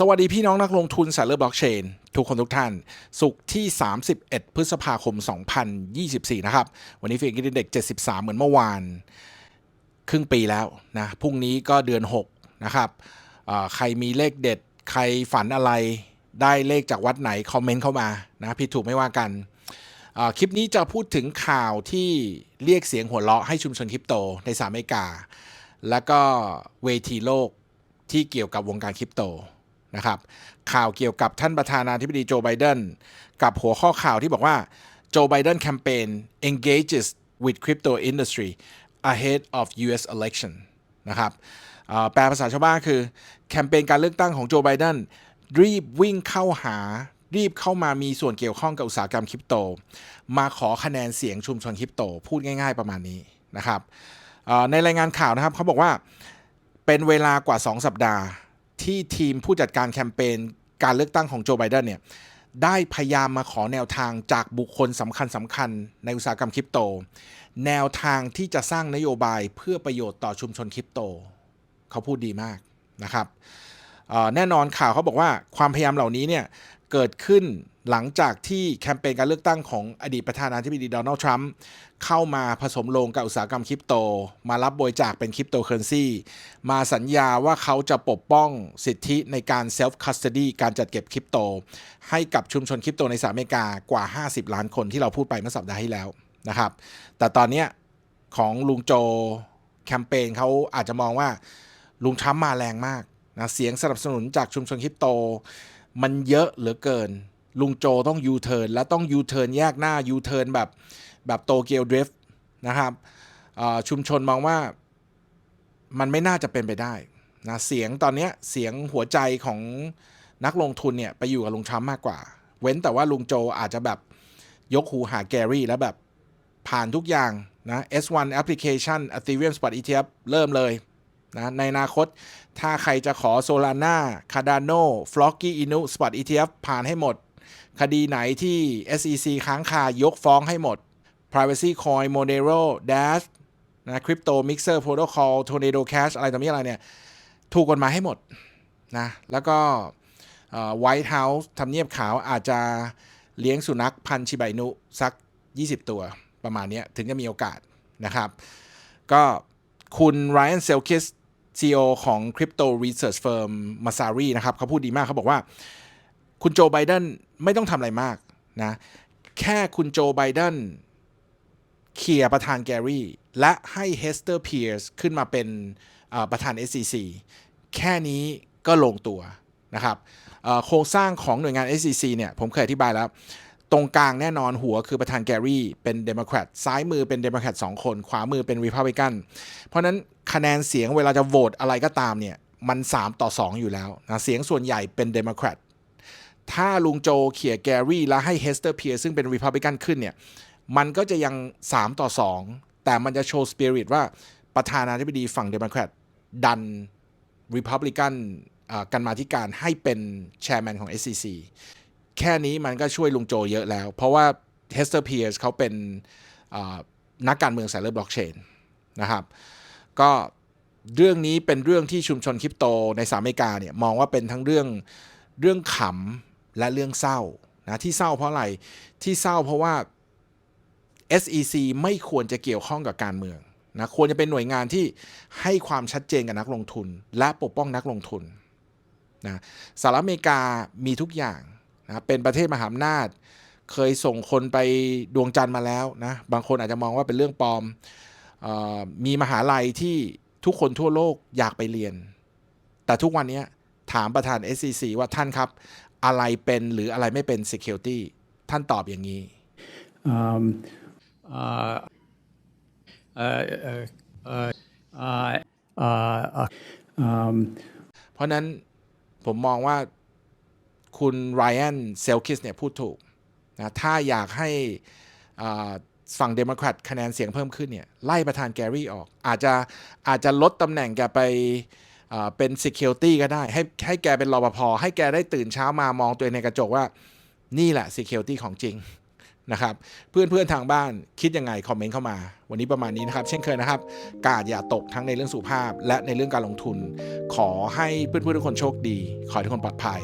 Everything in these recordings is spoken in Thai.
สวัสดีพี่น้องนักลงทุนสายเลือบล็อกเชนทุกคนทุกท่าน สุขที่ 31 พฤษภาคม 2024 นะครับ วันนี้เฟียกินเด็ก 73 เหมือนเมื่อวาน ครึ่งปีแล้วนะ พรุ่งนี้ก็เดือน 6 นะครับ ใครมีเลขเด็ด ใครฝันอะไร ได้เลขจากวัดไหน คอมเมนต์เข้ามานะผิดถูกไม่ว่ากัน คลิปนี้จะพูดถึงข่าวที่เรียกเสียงหัวเราะให้ชุมชนคริปโตในสหรัฐอเมริกา แล้วก็เวทีโลกที่เกี่ยวกับวงการคริปโต นะครับข่าวเกี่ยวกับท่านประธานาธิบดีโจไบเดนกับหัวข้อข่าวที่บอกว่าโจไบเดนแคมเปญ engages with crypto industry ahead of US election นะครับแปลภาษาชาวบ้านคือ แคมเปญการเลือกตั้งของโจไบเดนรีบวิ่งเข้าหา รีบเข้ามามีส่วนเกี่ยวข้องกับอุตสาหกรรมคริปโต มาขอคะแนนเสียงชุมชนคริปโต พูดง่ายๆประมาณนี้นะครับในรายงานข่าวนะครับเขาบอกว่าเป็นเวลากว่า 2 สัปดาห์ ที่ทีมผู้จัดการแคมเปญการเลือกตั้งของโจไบเดนเนี่ยได้พยายามมาขอแนวทางจากบุคคลสำคัญสำคัญในอุตสาหกรรมคริปโต แนวทางที่จะสร้างนโยบายเพื่อประโยชน์ต่อชุมชนคริปโต เขาพูดดีมากนะครับ แน่นอนข่าวเขาบอกว่าความพยายามเหล่านี้เนี่ยเกิดขึ้นหลังจากที่แคมเปญการเลือกตั้งของอดีตประธานาธิบดีโดนัลด์ทรัมป์เข้ามาผสมลงกับอุตสาหกรรมคริปโต มารับบริจาคเป็นคริปโตเคอเรนซีมาสัญญาว่าเขาจะปกป้องสิทธิในการเซลฟ์คัสตดีการจัดเก็บคริปโต ให้กับชุมชนคริปโตในสหรัฐอเมริกากว่า 50 ล้านคนที่เราพูดไปเมื่อสัปดาห์ที่แล้วนะครับ แต่ตอนนี้ของลุงโจแคมเปญเขาอาจจะมองว่าลุงทรัมป์มาแรงมาก นะเสียงสนับสนุนจากชุมชนคริปโต มันเยอะเหลือเกิน ลุงโจต้องยูเทิร์นและต้องยูเทิร์นแยกหน้ายูเทิร์นแบบแบบโตเกียวดริฟต์นะครับชุมชนมองว่ามันไม่น่าจะเป็นไปได้นะเสียงตอนนี้เสียงหัวใจของนักลงทุนเนี่ยไปอยู่กับลุงทรัมป์มากกว่า เว้นแต่ว่าลุงโจอาจจะแบบยกหูหาแกรี่แล้วแบบผ่านทุกอย่างนะ S1 application Ethereum Spot ETF เริ่มเลย นะในอนาคต ถ้าใครจะขอ Solana Cardano Flocky Inu Spot ETF ผ่านให้หมด คดีไหนที่ SEC ค้างคายกฟ้องให้หมด Privacy Coin Monero Dash นะ Crypto Mixer Protocol Tornado Cash อะไรต่อมีอะไรเนี่ย ถูกกฎหมายให้หมดนะแล้วก็ไวท์เฮาส์ทำเนียบขาวอาจจะเลี้ยงสุนัขพันชิบาอินุสัก 20 ตัวประมาณนี้ถึงจะมีโอกาสนะครับ ก็ คุณ Ryan Selkis CEO ของ Crypto Research Firm Masari นะครับเขาพูดดีมากเขาบอกว่า คุณโจไบเดนไม่ต้องทำอะไรมากนะแค่คุณโจไบเดนเคลียร์ประธานแกรี่ และให้เฮสเตอร์เพียร์สขึ้นมาเป็นประธาน SEC แค่นี้ก็ลงตัวนะครับโครงสร้างของหน่วยงาน SEC เนี่ยผมเคยอธิบายแล้ว ตรงกลางแน่นอนหัวคือประธานแกรี่เป็นเดโมแครตซ้ายมือเป็นเดโมแครตสองคน ขวามือเป็นรีพับลิกันเพราะนั้นคะแนนเสียงเวลาจะโหวตอะไรก็ตามเนี่ยมัน 3 ต่อ 2 อยู่แล้วนะเสียงส่วนใหญ่เป็นเดโมแครตถ้าลุงโจเขี่ยแกรี่แล้วให้เฮสเตอร์เพียร์ซึ่งเป็นรีพับลิกันขึ้นเนี่ยมันก็จะยัง 3 ต่อ 2 แต่มันจะโชว์สปิริตว่าประธานาธิบดีฝั่งเดโมแครตดันรีพับลิกันกันมาธิการให้เป็นแชร์แมนของ SEC แค่นี้มันก็ช่วยลุงโจเยอะแล้ว เพราะว่าเฮสเตอร์เพียร์เขาเป็นนักการเมืองสายเลือดบล็อกเชนนะครับ ก็เรื่องนี้เป็นเรื่องที่ชุมชนคริปโตในสหรัฐอเมริกาเนี่ยมองว่าเป็นทั้งเรื่องเรื่องขำและเรื่องเศร้านะที่เศร้าเพราะอะไรที่เศร้าเพราะว่า SEC ไม่ควรจะเกี่ยวข้องกับการเมืองนะควรจะเป็นหน่วยงานที่ให้ความชัดเจนกับนักลงทุน และปกป้องนักลงทุนนะสหรัฐอเมริกามีทุกอย่าง นะเป็นประเทศมหาอำนาจ เคยส่งคนไปดวงจันทร์มาแล้วนะบางคนอาจจะมองว่าเป็นเรื่องปลอมเออมีมหาลัยที่ทุกคนทั่วโลกอยากไปเรียน แต่ทุกวันนี้ถามประธาน SEC ว่าท่านครับ อะไรเป็นหรืออะไรไม่เป็น Security ท่านตอบอย่างนี้ um, uh, uh, uh, uh, uh, uh, um, เพราะนั้นผมมองว่า คุณไรอันเซลคิสเนี่ยพูดถูกนะถ้าอยากให้ฝั่งเดโมแครตคะแนนเสียงเพิ่มขึ้นเนี่ยไล่ประธานแกรี่ออก อาจจะอาจจะลดตำแหน่งแกไปเป็น Security ก็ได้ ให้ให้แกเป็นรปภให้แกได้ตื่นเช้ามามองตัวเองในกระจกว่า นี่แหละ Security ของจริงนะครับ เพื่อนเพื่อนทางบ้านคิดยังไง คอมเมนต์เข้ามา วันนี้ประมาณนี้นะครับ เช่นเคยนะครับ กาดอย่าตกทั้งในเรื่องสุขภาพ และในเรื่องการลงทุน ขอให้เพื่อนเพื่อนทุกคนโชคดี ขอให้ทุกคนปลอดภัย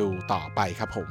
ดูต่อไปครับผม